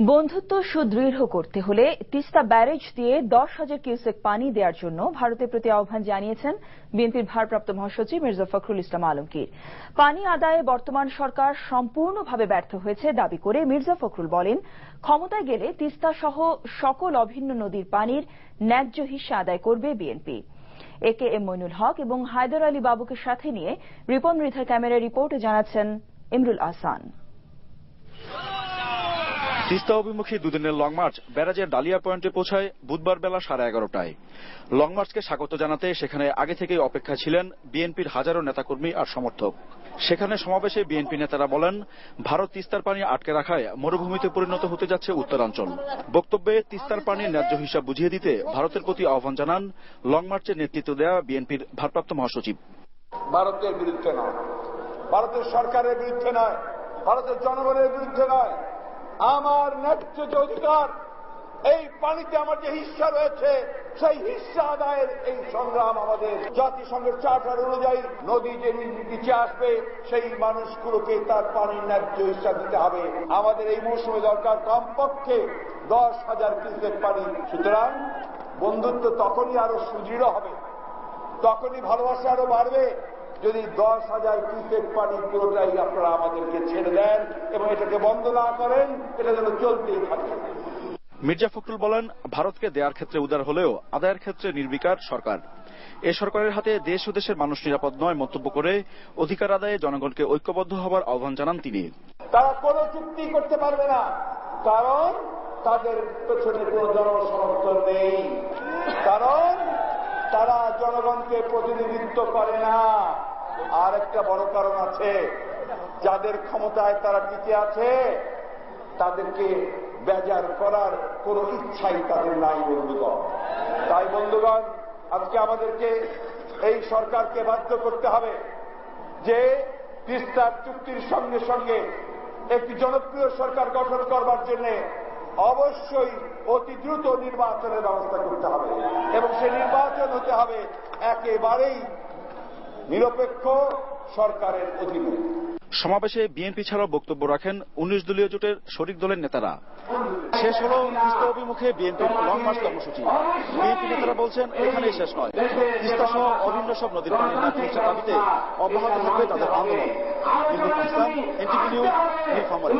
বন্ধুত্ব সুদৃঢ় করতে হলে তিস্তা ব্যারেজ দিয়ে দশ হাজার কিউসেক পানি দেওয়ার জন্য ভারতের প্রতি আহ্বান জানিয়েছেন বিএনপির ভারপ্রাপ্ত মহাসচিব মির্জা ফখরুল ইসলাম আলমগীর। পানি আদায়ে বর্তমান সরকার সম্পূর্ণভাবে ব্যর্থ হয়েছে দাবি করে মির্জা ফখরুল বলেন, ক্ষমতায় গেলে তিস্তা সহ সকল অভিন্ন নদীর পানির ন্যায্য হিস্যা আদায় করবে BNP. A K M Moinul Haque এবং হায়দর আলী বাবুকে সাথে নিয়ে রিপন মৃধার ক্যামেরা রিপোর্টে জানাচ্ছেন ইমরুল আহসান। তিস্তা অভিমুখী দুদিনের লং মার্চ ব্যারাজের ডালিয়া পয়েন্টে পৌঁছায় বুধবার বেলা সাড়ে এগারোটায়। লং মার্চকে স্বাগত জানাতে সেখানে আগে থেকেই অপেক্ষা ছিলেন বিএনপির হাজারো নেতাকর্মী আর সমর্থক। সেখানে সমাবেশে বিএনপি নেতারা বলেন, ভারত তিস্তার পানি আটকে রাখায় মরুভূমিতে পরিণত হতে যাচ্ছে উত্তরাঞ্চল। বক্তব্যে তিস্তার পানির ন্যায্য হিসাব বুঝিয়ে দিতে ভারতের প্রতি আহ্বান জানান লং মার্চের নেতৃত্ব দেয়া বিএনপির ভারপ্রাপ্ত মহাসচিব। ভারতের বিরুদ্ধে নয়। ভারতের সরকারের বিরুদ্ধে নয়। ভারতের জনগণের বিরুদ্ধে নয়। আমার ন্যায্য যে অধিকার এই পানিতে আমার যে হিস্সা রয়েছে, সেই হিস্সা আদায়ের এই সংগ্রাম আমাদের জাতিসংঘের চার্টার অনুযায়ী নদী যে নিচে আসবে, সেই মানুষগুলোকে তার পানির ন্যায্য হিস্সা দিতে হবে। আমাদের এই মৌসুমে দরকার কমপক্ষে দশ হাজার কিউসেক পানি। সুতরাং বন্ধুত্ব তখনই আরও সুদৃঢ় হবে, তখনই ভালোবাসা আরও বাড়বে। যদি দশ হাজার কিউসেক পানি পুরোটাই আপনারা আমাদেরকে ছেড়ে দেন এবং এটাকে বন্ধ না করেন এটা যেন চলতেই থাকে। মির্জা ফখরুল বলেন ভারতকে দেওয়ার ক্ষেত্রে উদার হলেও আদায়ের ক্ষেত্রে নির্বিকার সরকার। এ সরকারের হাতে দেশ ও দেশের মানুষ নিরাপদ নয় মন্তব্য করে অধিকার আদায়ে জনগণকে ঐক্যবদ্ধ হবার আহ্বান জানান তিনি। তারা কোনো চুক্তি করতে পারবে না কারণ তাদের পেছনে কোনো জনসমর্থন নেই। কারণ তারা জনগণকে প্রতিনিধিত্ব করে না। আর একটা বড় কারণ আছে, যাদের ক্ষমতায় তারা টিকে আছে, তাদেরকে বেজার করার কোন ইচ্ছাই তাদের নাই, বন্ধুগণ। তাই, বন্ধুগণ, আজকে আমাদেরকে এই সরকারকে বাধ্য করতে হবে যে তিস্তার চুক্তির সঙ্গে সঙ্গে একটি জনপ্রিয় সরকার গঠন করবার জন্য অবশ্যই অতি দ্রুত নির্বাচনের ব্যবস্থা করতে হবে। এবং সে নির্বাচন হতে হবে একেবারেই নিরপেক্ষ সরকারের অধীনে। সমাবেশে বিএনপি ছাড়াও বক্তব্য রাখেন উনিশ দলীয় জোটের শরিক দলের নেতারা। শেষ হল তিস্তা অভিমুখে বিএনপির লং মার্চ কর্মসূচি। বিএনপি নেতারা বলছেন, এখানেই শেষ নয়। তিস্তা সহ অভিন্ন সব নদীর পানির ন্যায্য দাবিতে অব্যাহত থাকবে তাদের আন্দোলন। Imrul Islam NTV news, Nilphamari.